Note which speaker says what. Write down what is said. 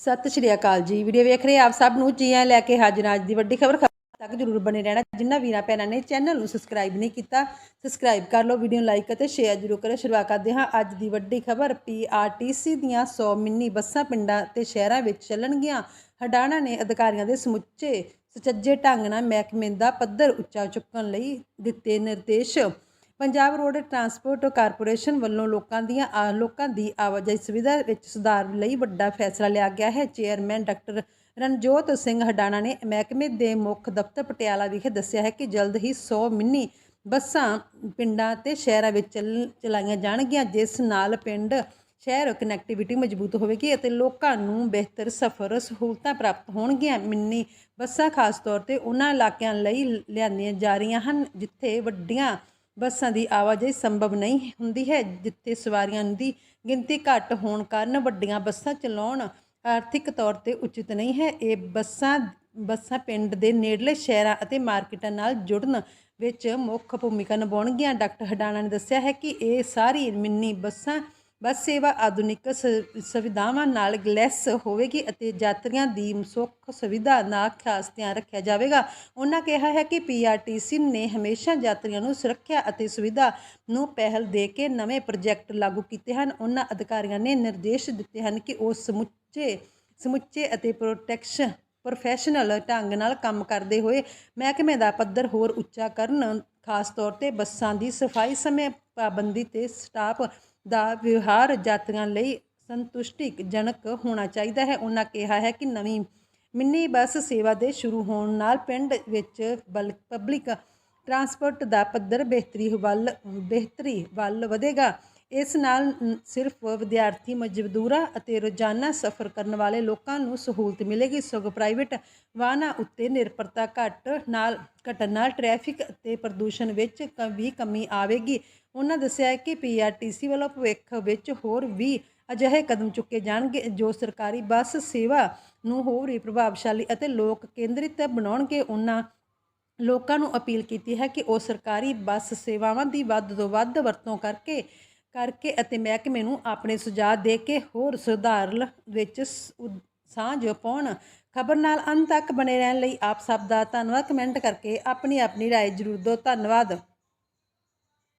Speaker 1: ਸਤਿ ਸ਼੍ਰੀ ਅਕਾਲ ਜੀ। ਵੀਡੀਓ ਵੇਖ ਰਹੇ ਆਪ ਸਭ ਨੂੰ ਜੀ ਆਇਆਂ ਲੈ ਕੇ ਹਾਜ਼ਰ ਅੱਜ ਦੀ ਵੱਡੀ ਖਬਰ ਤੱਕ ਜਰੂਰ ਬਣੇ ਰਹਿਣਾ। ਜਿਨ੍ਹਾਂ ਵੀਰਾਂ ਭੈਣਾਂ ਨੇ ਚੈਨਲ ਨੂੰ ਸਬਸਕ੍ਰਾਈਬ ਨਹੀਂ ਕੀਤਾ, ਸਬਸਕ੍ਰਾਈਬ ਕਰ ਲਓ, ਵੀਡੀਓ ਨੂੰ ਲਾਈਕ ਅਤੇ ਸ਼ੇਅਰ ਜਰੂਰ ਕਰੋ। ਸ਼ੁਰੂਆਤ ਕਰਦੇ ਹਾਂ ਅੱਜ ਦੀ ਵੱਡੀ ਖਬਰ। ਪੀਆਰਟੀਸੀ ਦੀਆਂ 100 ਮਿੰਨੀ ਬੱਸਾਂ ਪਿੰਡਾਂ ਤੇ ਸ਼ਹਿਰਾਂ ਵਿੱਚ ਚੱਲਣਗੀਆਂ। ਹਡਾਣਾ ਨੇ ਅਧਿਕਾਰੀਆਂ ਦੇ ਸਮੁੱਚੇ ਸੁਚੱਜੇ ਢੰਗ ਨਾਲ ਮਹਿਕਮੇ ਦਾ ਪੱਧਰ ਉੱਚਾ ਚੁੱਕਣ ਲਈ ਦਿੱਤੇ ਨਿਰਦੇਸ਼। ਪੰਜਾਬ ਰੋਡ ਟਰਾਂਸਪੋਰਟ ਕਾਰਪੋਰੇਸ਼ਨ ਵੱਲੋਂ ਲੋਕਾਂ ਦੀਆਂ ਆ- ਲੋਕਾਂ ਦੀ ਆਵਾਜਾਈ ਸੁਵਿਧਾ ਵਿੱਚ ਸੁਧਾਰ ਲਈ ਵੱਡਾ ਫੈਸਲਾ ਲਿਆ ਗਿਆ ਹੈ। ਚੇਅਰਮੈਨ ਡਾਕਟਰ ਰਣਜੋਤ ਸਿੰਘ ਹਡਾਣਾ ਨੇ ਮਹਿਕਮੇ ਦੇ ਮੁੱਖ ਦਫ਼ਤਰ ਪਟਿਆਲਾ ਵਿਖੇ ਦੱਸਿਆ ਹੈ ਕਿ ਜਲਦ ਹੀ 100 ਮਿੰਨੀ ਬੱਸਾਂ ਪਿੰਡਾਂ ਤੇ ਸ਼ਹਿਰਾਂ ਵਿੱਚ ਚੱਲ- ਚਲਾਈਆਂ ਜਾਣਗੀਆਂ, ਜਿਸ ਨਾਲ ਪਿੰਡ, ਸ਼ਹਿਰ ਕਨੈਕਟੀਵਿਟੀ ਮਜ਼ਬੂਤ ਹੋਵੇਗੀ ਅਤੇ ਲੋਕਾਂ ਨੂੰ ਬਿਹਤਰ ਸਫ਼ਰ ਸਹੂਲਤਾਂ ਪ੍ਰਾਪਤ ਹੋਣਗੀਆਂ। ਮਿੰਨੀ ਬੱਸਾਂ ਖਾਸ ਤੌਰ ਤੇ ਉਹਨਾਂ ਇਲਾਕਿਆਂ ਲਈ ਲਿਆਂਦੀਆਂ ਜਾ ਰਹੀਆਂ ਹਨ, ਜਿੱਥੇ ਵੱਡੀਆਂ ਬੱਸਾਂ ਦੀ ਆਵਾਜਾਈ ਸੰਭਵ ਨਹੀਂ ਹੁੰਦੀ ਹੈ, ਜਿੱਥੇ ਸਵਾਰੀਆਂ ਦੀ ਗਿਣਤੀ ਘੱਟ ਹੋਣ ਕਾਰਨ ਵੱਡੀਆਂ ਬੱਸਾਂ ਚਲਾਉਣ ਆਰਥਿਕ ਤੌਰ ਤੇ ਉਚਿਤ ਨਹੀਂ ਹੈ। ਇਹ ਬੱਸਾਂ ਬੱਸਾਂ ਪਿੰਡ ਦੇ ਨੇੜਲੇ ਸ਼ਹਿਰਾਂ ਅਤੇ ਮਾਰਕੀਟਾਂ ਨਾਲ ਜੁੜਨ ਵਿੱਚ ਮੁੱਖ ਭੂਮਿਕਾ ਨਿਭਾਉਣਗੀਆਂ। ਡਾਕਟਰ ਹਡਾਣਾ ਨੇ ਦੱਸਿਆ ਹੈ ਕਿ ਇਹ ਸਾਰੀ ਮਿੰਨੀ ਬੱਸਾਂ ਬੱਸ ਸੇਵਾ ਆਧੁਨਿਕ ਸ- ਸੁਵਿਧਾਵਾਂ ਨਾਲ ਲੈਸ ਹੋਵੇਗੀ ਅਤੇ ਯਾਤਰੀਆਂ ਦੀ ਸੁੱਖ ਸੁਵਿਧਾ ਦਾ ਖਾਸ ਧਿਆਨ ਰੱਖਿਆ ਜਾਵੇਗਾ। ਉਹਨਾਂ ਕਿਹਾ ਹੈ ਕਿ ਪੀਆਰਟੀਸੀ ਨੇ ਹਮੇਸ਼ਾ ਯਾਤਰੀਆਂ ਨੂੰ ਸੁਰੱਖਿਆ ਅਤੇ ਸੁਵਿਧਾ ਨੂੰ ਪਹਿਲ ਦੇ ਕੇ ਨਵੇਂ ਪ੍ਰੋਜੈਕਟ ਲਾਗੂ ਕੀਤੇ ਹਨ। ਉਹਨਾਂ ਅਧਿਕਾਰੀਆਂ ਨੇ ਨਿਰਦੇਸ਼ ਦਿੱਤੇ ਹਨ ਕਿ ਉਹ ਸਮੁੱਚੇ ਸਮੁੱਚੇ ਅਤੇ ਪ੍ਰੋਟੈਕਸ਼ਨ, ਪ੍ਰੋਫੈਸ਼ਨਲ ਢੰਗ ਨਾਲ ਕੰਮ ਕਰਦੇ ਹੋਏ ਮਹਿਕਮੇ ਦਾ ਪੱਧਰ ਹੋਰ ਉੱਚਾ ਕਰਨ, ਖਾਸ ਤੌਰ ਤੇ ਬੱਸਾਂ ਦੀ ਸਫ਼ਾਈ ਸਮੇਂ ਪਾਬੰਦੀ ਤੇ ਸਟਾਫ ਦਾ ਵਿਵਹਾਰ ਯਾਤਰੀਆਂ ਲਈ ਸੰਤੁਸ਼ਟੀਜਨਕ ਹੋਣਾ ਚਾਹੀਦਾ ਹੈ। ਉਹਨਾਂ ਕਿਹਾ ਹੈ ਕਿ ਨਵੀਂ ਮਿੰਨੀ ਬੱਸ ਸੇਵਾ ਦੇ ਸ਼ੁਰੂ ਹੋਣ ਨਾਲ ਪਿੰਡ ਵਿੱਚ ਬਲ ਪਬਲਿਕ ਟਰਾਂਸਪੋਰਟ ਦਾ ਪੱਧਰ ਬਿਹਤਰੀ ਵੱਲ ਬਿਹਤਰੀ ਵੱਲ ਵਧੇਗਾ। ਇਸ ਨਾਲ ਸਿਰਫ ਵਿਦਿਆਰਥੀ ਮਜ਼ਦੂਰਾਂ ਅਤੇ ਰੋਜ਼ਾਨਾ ਸਫ਼ਰ ਕਰਨ ਵਾਲੇ ਲੋਕਾਂ ਨੂੰ ਸਹੂਲਤ ਮਿਲੇਗੀ। ਸਗੋਂ ਪ੍ਰਾਈਵੇਟ ਵਾਹਨਾਂ ਉੱਤੇ ਨਿਰਭਰਤਾ ਘਟ ਨਾਲ, ਘਟਣ ਨਾਲ ਟ੍ਰੈਫਿਕ ਅਤੇ ਪ੍ਰਦੂਸ਼ਣ ਵਿੱਚ ਕ- ਵੀ ਕਮੀ ਆਵੇਗੀ। ਉਹਨਾਂ ਦੱਸਿਆ ਹੈ ਕਿ ਪੀਆਰਟੀਸੀ ਵੱਲੋਂ ਭਵਿੱਖ ਵਿੱਚ ਹੋਰ ਵੀ ਅਜਿਹੇ ਕਦਮ ਚੁੱਕੇ ਜਾਣਗੇ, ਜੋ ਸਰਕਾਰੀ ਬੱਸ ਸੇਵਾ ਨੂੰ ਹੋਰ ਵੀ ਪ੍ਰਭਾਵਸ਼ਾਲੀ ਅਤੇ ਲੋਕ ਕੇਂਦਰਿਤ ਬਣਾਉਣਗੇ। ਉਹਨਾਂ ਲੋਕਾਂ ਨੂੰ ਅਪੀਲ ਕੀਤੀ ਹੈ ਕਿ ਉਹ ਸਰਕਾਰੀ ਬੱਸ ਸੇਵਾਵਾਂ ਦੀ ਵੱਧ ਤੋਂ ਵੱਧ ਵਰਤੋਂ ਕਰਕੇ ਕਰਕੇ ਅਤੇ ਮਹਿਕਮੇ ਨੂੰ ਆਪਣੇ ਸੁਝਾਅ ਦੇ ਕੇ ਹੋਰ ਸੁਧਾਰ ਵਿੱਚ ਸ- ਉ- ਸਾਂਝ ਪਾਉਣ ਖਬਰ ਨਾਲ ਅੰਤ ਤੱਕ ਬਣੇ ਰਹਿਣ ਲਈ ਆਪ ਸਭ ਦਾ ਧੰਨਵਾਦ ਕਮੈਂਟ ਕਰਕੇ ਆਪਣੀ ਆਪਣੀ رائے ਜ਼ਰੂਰ ਦਿਓ ਧੰਨਵਾਦ